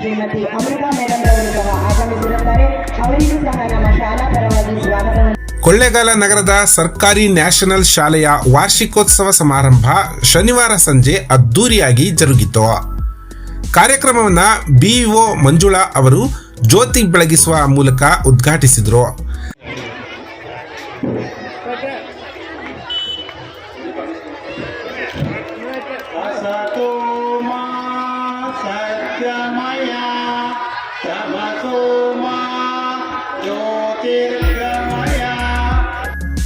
Shrimati Amrita madam ಅವರು ಸಹ ಆಗಮಿಸಿರುತ್ತಾರೆ. ಅವರಿಗೂ ಸಹ ನಮ್ಮ ಶಾಲಾ ಪರವಾಗಿ ಸ್ವಾಗತವನ್ನು. ಕೊಳ್ಳೇಗಾಲ ನಗರದ ಸರ್ಕಾರಿ ನ್ಯಾಷನಲ್ ಶಾಲೆಯ ವಾರ್ಷಿಕೋತ್ಸವ ಸಮಾರಂಭ ಶನಿವಾರ ಸಂಜೆ ಅದ್ದೂರಿಯಾಗಿ ಜರುಗಿತು. ಕಾರ್ಯಕ್ರಮವನ್ನು ಬಿಇಒ ಮಂಜುಳಾ ಅವರು ಜ್ಯೋತಿ ಬೆಳಗಿಸುವ ಮೂಲಕ ಉದ್ಘಾಟಿಸಿದರು.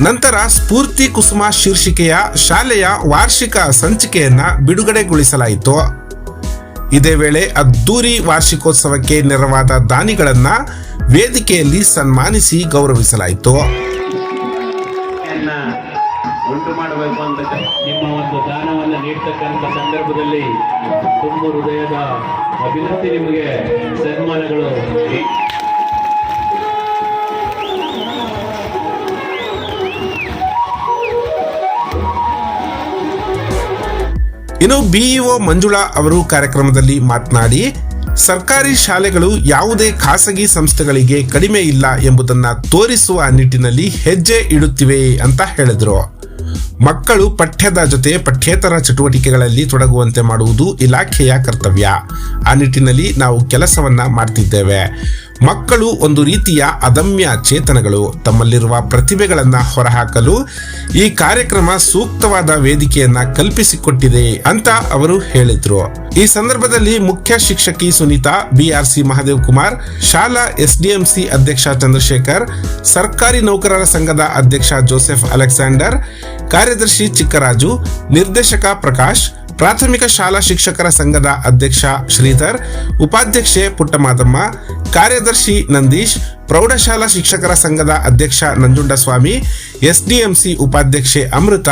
ನಂತರ ಸ್ಫೂರ್ತಿ ಕುಸುಮ ಶೀರ್ಷಿಕೆಯ ಶಾಲೆಯ ವಾರ್ಷಿಕ ಸಂಚಿಕೆಯನ್ನ ಬಿಡುಗಡೆಗೊಳಿಸಲಾಯಿತು. ಇದೇ ವೇಳೆ ಅದ್ದೂರಿ ವಾರ್ಷಿಕೋತ್ಸವಕ್ಕೆ ನೆರವಾದ ದಾನಿಗಳನ್ನ ವೇದಿಕೆಯಲ್ಲಿ ಸನ್ಮಾನಿಸಿ ಗೌರವಿಸಲಾಯಿತು. ಸಂದರ್ಭದಲ್ಲಿ ತುಂಬ ಹೃದಯದ ಅಭಿವೃದ್ಧಿ ನಿಮಗೆ ಇನ್ನು ಬಿಇಒ ಮಂಜುಳಾ ಅವರು ಕಾರ್ಯಕ್ರಮದಲ್ಲಿ ಮಾತನಾಡಿ, ಸರ್ಕಾರಿ ಶಾಲೆಗಳು ಯಾವುದೇ ಖಾಸಗಿ ಸಂಸ್ಥೆಗಳಿಗೆ ಕಡಿಮೆ ಇಲ್ಲ ಎಂಬುದನ್ನು ತೋರಿಸುವ ನಿಟ್ಟಿನಲ್ಲಿ ಹೆಜ್ಜೆ ಇಡುತ್ತಿವೆ ಅಂತ ಹೇಳಿದರು. ಮಕ್ಕಳು ಪಠ್ಯದ ಜೊತೆ ಪಠ್ಯೇತರ ಚಟುವಟಿಕೆಗಳಲ್ಲಿ ತೊಡಗುವಂತೆ ಮಾಡುವುದು ಇಲಾಖೆಯ ಕರ್ತವ್ಯ. ಆ ನಿಟ್ಟಿನಲ್ಲಿ ನಾವು ಕೆಲಸವನ್ನ ಮಾಡ್ತಿದ್ದೇವೆ. ಮಕ್ಕಳು ಒಂದು ರೀತಿಯ ಅದಮ್ಯ ಚೇತನಗಳು ತಮ್ಮಲ್ಲಿರುವ ಪ್ರತಿಭೆಗಳನ್ನ ಹೊರಹಾಕಲು ಈ ಕಾರ್ಯಕ್ರಮ ಸೂಕ್ತವಾದ ವೇದಿಕೆಯನ್ನ ಕಲ್ಪಿಸಿಕೊಟ್ಟಿದೆ ಅಂತ ಅವರು ಹೇಳಿದ್ರು. ಈ ಸಂದರ್ಭದಲ್ಲಿ ಮುಖ್ಯ ಶಿಕ್ಷಕಿ ಸುನೀತಾ, ಬಿಆರ್ಸಿ ಮಹಾದೇವ್ ಕುಮಾರ್, ಶಾಲಾ ಎಸ್ಡಿಎಂಸಿ ಅಧ್ಯಕ್ಷ ಚಂದ್ರಶೇಖರ್, ಸರ್ಕಾರಿ ನೌಕರರ ಸಂಘದ ಅಧ್ಯಕ್ಷ ಜೋಸೆಫ್ ಅಲೆಕ್ಸಾಂಡರ್, ಕಾರ್ಯದರ್ಶಿ ಚಿಕ್ಕರಾಜು, ನಿರ್ದೇಶಕ ಪ್ರಕಾಶ್ ಪ್ರಾಥಮಿಕ ಶಾಲಾ ಶಿಕ್ಷಕರ ಸಂಘದ ಅಧ್ಯಕ್ಷ ಶ್ರೀಧರ್, ಉಪಾಧ್ಯಕ್ಷೆ ಪುಟ್ಟಮಾದಮ್ಮ, ಕಾರ್ಯದರ್ಶಿ ನಂದೀಶ್, ಪ್ರೌಢಶಾಲಾ ಶಿಕ್ಷಕರ ಸಂಘದ ಅಧ್ಯಕ್ಷ ನಂಜುಂಡಸ್ವಾಮಿ, ಎಸ್ಡಿಎಂಸಿ ಉಪಾಧ್ಯಕ್ಷೆ ಅಮೃತ,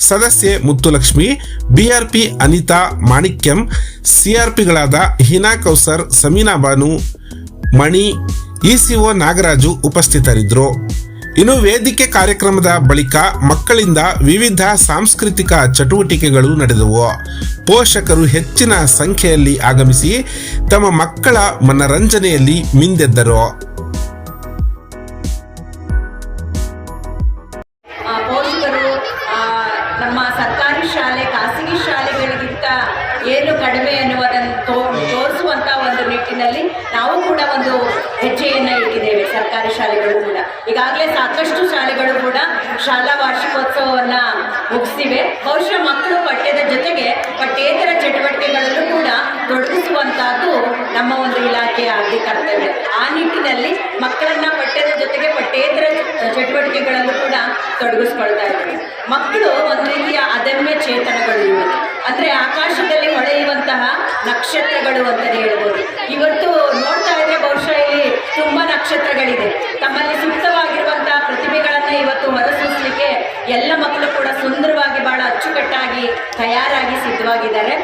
ಸದಸ್ಯೆ ಮುತ್ತುಲಕ್ಷ್ಮಿ, ಬಿಆರ್ಪಿ ಅನಿತಾ ಮಾಣಿಕ್ಯಂ, ಸಿಆರ್ಪಿಗಳಾದ ಹಿನಾ ಕೌಸರ್, ಸಮೀನಾ ಬಾನು, ಮಣಿ, ಇಸಿಒ ನಾಗರಾಜು ಉಪಸ್ಥಿತರಿದ್ದರು. ಇನ್ನು ವೇದಿಕೆ ಕಾರ್ಯಕ್ರಮದ ಬಳಿಕ ಮಕ್ಕಳಿಂದ ವಿವಿಧ ಸಾಂಸ್ಕೃತಿಕ ಚಟುವಟಿಕೆಗಳು ನಡೆದವು. ಪೋಷಕರು ಹೆಚ್ಚಿನ ಸಂಖ್ಯೆಯಲ್ಲಿ ಆಗಮಿಸಿ ತಮ್ಮ ಮಕ್ಕಳ ಮನರಂಜನೆಯಲ್ಲಿ ಮಿಂದೆದ್ದರು. ಏನು ಕಡಿಮೆ ಒಂದು ನಿಟ್ಟಿನಲ್ಲಿ ನಾವು ಕೂಡ ಒಂದು ಹೆಜ್ಜೆಯನ್ನು ಇಟ್ಟಿದ್ದೇವೆ ಸರ್ಕಾರಿ ಶಾಲೆಗಳು ಕೂಡ. ಈಗಾಗಲೇ ಸಾಕಷ್ಟು ಶಾಲೆಗಳು ಕೂಡ ಶಾಲಾ ವಾರ್ಷಿಕೋತ್ಸವವನ್ನು ಮುಗಿಸಿವೆ. ಬಹುಶಃ ಮಕ್ಕಳು ಪಠ್ಯದ ಜೊತೆಗೆ ಪಠ್ಯೇತರ ಚಟುವಟಿಕೆಗಳಲ್ಲೂ ಕೂಡ ತೊಡಗಿಸುವಂತಹದ್ದು ನಮ್ಮ ಒಂದು ಇಲಾಖೆಯ ಆದ್ಯ ಕರ್ತವ್ಯ. ಆ ನಿಟ್ಟಿನಲ್ಲಿ ಮಕ್ಕಳನ್ನ ಪಠ್ಯದ ಜೊತೆಗೆ ಪಠ್ಯೇತರ ಚಟುವಟಿಕೆಗಳಲ್ಲೂ ಕೂಡ ತೊಡಗಿಸ್ಕೊಳ್ತಾ ಇದ್ದಾರೆ ಮಕ್ಕಳು ಒಂದು ರೀತಿಯ ಅದಮ್ಯ ಚೇತನಗಳು ಇವೆ. ಅಂದ್ರೆ ಹೊಳೆಯುವಂತಹ ನಕ್ಷತ್ರಗಳು ಅಂತಲೇ ಹೇಳ್ಬೋದು. ಇವತ್ತು ನೋಡ್ತಾ ಇದ್ರೆ ಬಹುಶಃ ಇಲ್ಲಿ ತುಂಬಾ ನಕ್ಷತ್ರಗಳಿದೆ. ತಮ್ಮಲ್ಲಿ ಸೂಕ್ತವಾಗಿರುವಂತಹ ಪ್ರತಿಭೆಗಳನ್ನ ಇವತ್ತು ಹೊರಸೂಸಲಿಕ್ಕೆ ಎಲ್ಲ ಮಕ್ಕಳು ಕೂಡ ಸುಂದರವಾಗಿ ಬಹಳ ಅಚ್ಚುಕಟ್ಟಾಗಿ ತಯಾರಾಗಿ ಸಿದ್ಧವಾಗಿದ್ದಾರೆ.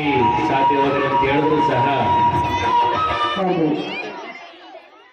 ಈ ಸಾಧ್ಯವಾದರೆ ಅಂತ ಹೇಳಿದ್ರು ಸಹ.